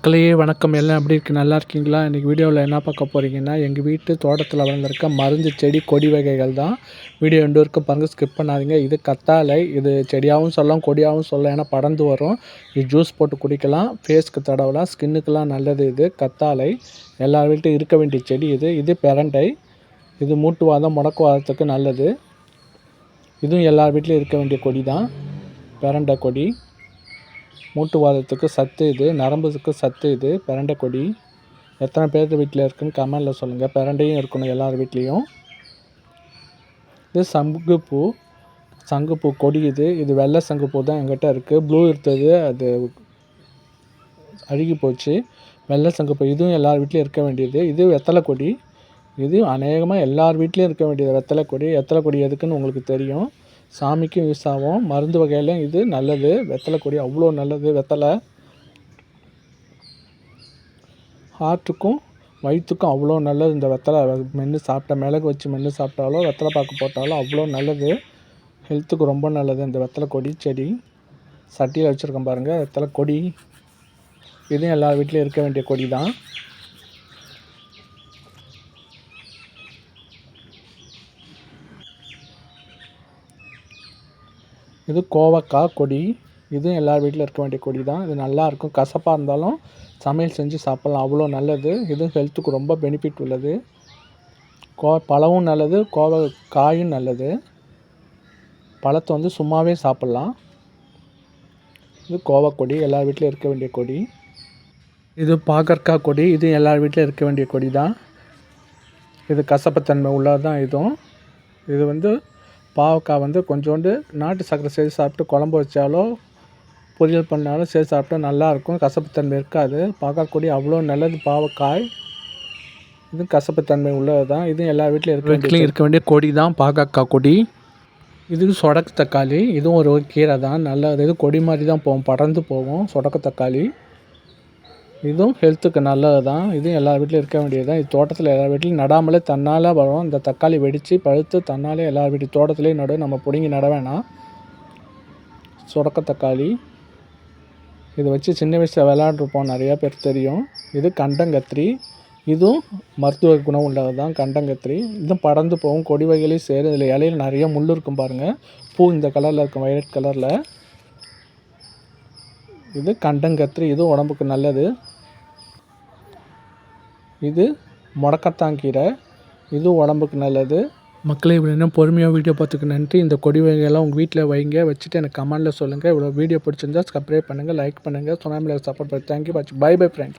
மக்களே வணக்கம். எல்லாம் எப்படி இருக்குது நல்லா இருக்கீங்களா? இன்றைக்கி வீடியோவில் என்ன பார்க்க போகிறீங்கன்னா எங்கள் வீட்டு தோட்டத்தில் வளர்ந்துருக்க மருந்து செடி கொடி வகைகள் தான். வீடியோ ரெண்டு வரைக்கும் பாருங்க ஸ்கிப் பண்ணாதீங்க. இது கத்தாழை இது செடியாகவும் சொல்லலாம் கொடியாகவும் சொல்லலாம். ஏன்னா படர்ந்து வரும். இது ஜூஸ் போட்டு குடிக்கலாம். ஃபேஸ்க்கு தடவலாம். ஸ்கின்னுக்கெலாம் நல்லது இது. கத்தாழை. எல்லா வீட்டும் இருக்க வேண்டிய செடி இது. இது பெரண்டை. இது மூட்டுவாதம் முடக்குவாதத்துக்கு நல்லது. இதுவும் எல்லார் வீட்லேயும் இருக்க வேண்டிய கொடி தான். பெரண்டை கொடி. மூட்டுவாதத்துக்கு சத்து இது நரம்புக்கு சத்து இது பிரண்டை கொடி. எத்தனை பேர் வீட்டில் இருக்குன்னு கமெண்டில் சொல்லுங்கள் பிரண்டையும் இருக்கணும் எல்லார் வீட்லேயும். இது சங்குப்பூ. சங்குப்பூ கொடி இது. இது வெள்ளை சங்குப்பூ தான் எங்கிட்ட இருக்குது ப்ளூ இருந்தது அது அழுகி போச்சு. வெள்ளை சங்குப்பூ. இதுவும் எல்லார் வீட்லேயும் இருக்க வேண்டியது. இது வெத்தலை கொடி. இது அநேகமாக எல்லார் வீட்லேயும் இருக்க வேண்டியது வெத்தலை கொடி. வெத்தலை கொடி எதுக்குன்னு உங்களுக்கு தெரியும். சாமிக்கும் யூஸ் ஆகும். மருந்து வகையிலும் இது நல்லது. வெத்தலை கொடி அவ்வளோ நல்லது. வெத்தலை. ஹார்ட்டுக்கும் வயிற்றுக்கும் அவ்வளோ நல்லது. இந்த வெத்தலை மென்று சாப்பிட்டா மிளகு வச்சு மென்று சாப்பிட்டாலோ வெத்தலை பாக்கு போட்டாலோ அவ்வளோ நல்லது. ஹெல்த்துக்கு ரொம்ப நல்லது. இந்த வெத்தலை கொடி செடி. சட்டியில் வச்சுருக்கோம் பாருங்கள் வெத்தலை கொடி. இதுவும் எல்லா வீட்லேயும் இருக்க வேண்டிய கொடி தான் இது கோவக்காய் கொடி. இதுவும் எல்லார் வீட்டில் இருக்க வேண்டிய கொடி தான் இது நல்லாயிருக்கும் கசப்பாக இருந்தாலும் சமையல் செஞ்சு சாப்பிட்லாம். அவ்வளோ நல்லது. இதுவும் ஹெல்த்துக்கு ரொம்ப பெனிஃபிட் உள்ளது. கோ பழமும் நல்லது. கோவக்காயும் காயும் நல்லது. பழத்தை வந்து சும்மாவே சாப்பிட்லாம். இது கோவக்கொடி எல்லார் வீட்லேயும் இருக்க வேண்டிய கொடி. இது பாகற்காய் கொடி. இது எல்லார் வீட்லேயும் இருக்க வேண்டிய கொடி தான் இது கசப்புத்தன்மை உள்ளது தான் இதுவும். இது வந்து பாவக்காய் வந்து கொஞ்சோண்டு நாட்டு சர்க்கரை சேர்த்து சாப்பிட்டு குழம்பு வச்சாலோ பொரியல் பண்ணாலும் சேர்த்து சாப்பிட்டா நல்லாயிருக்கும். கசப்புத்தன்மை இருக்காது. பார்க்கக்கூடிய அவ்வளோ நல்லது பாவக்காய். இது கசப்புத்தன்மை உள்ளது தான் இதுவும் எல்லா வீட்டிலையும் இருக்க வீட்லையும் இருக்க வேண்டிய கொடி தான் பாகக்காய் கொடி. இது சொடக்கு தக்காளி. இதுவும் ஒரு கீரை தான் நல்லது இது கொடி மாதிரி தான் போகும். படர்ந்து போகும். சொடக்கு தக்காளி. இதுவும் ஹெல்த்துக்கு நல்லது தான் இதுவும் எல்லா வீட்லேயும் இருக்க வேண்டியது தான் இது தோட்டத்தில் எல்லா வீட்லேயும் நடாமலே தன்னால் வரும். இந்த தக்காளி வெடித்து பழுத்து தன்னாலே எல்லா வீட்டு தோட்டத்துலேயும் நடு நம்ம பிடுங்கி நட வேணாம். சுரக்க தக்காளி. இதை வச்சு சின்ன வயசில் விளாண்டுருப்போம் நிறையா பேர் தெரியும். இது கண்டங்கத்திரி. இதுவும் மருத்துவ குணம் உள்ளது தான் கண்டங்கத்திரி. இதுவும் படர்ந்து போகும். கொடி வகையிலையும் சேரும். இதில் இலையில் நிறைய முள் இருக்கும் பாருங்கள் பூ இந்த கலரில் இருக்கும். வைலட் கலரில் இது கண்டங்கத்திரி. இதுவும் உடம்புக்கு நல்லது. இது முடக்கத்தாங்கீரை இது உடம்புக்கு நல்லது. மக்களே இவ்வளோ என்ன பொறுமையாக வீடியோ பார்த்துக்கு நன்றி. இந்த கொடி வகையெல்லாம் உங்கள் வீட்டில் வைங்க. வச்சுட்டு எனக்கு கமெண்டில் சொல்லுங்கள் இவ்வளோ வீடியோ பிடிச்சிருந்தா சப்ஸ்கிரைப் பண்ணுங்கள் லைக் பண்ணுங்கள் சுனாமியில் சப்போர்ட் பண்ணி. Thank you bye bye friend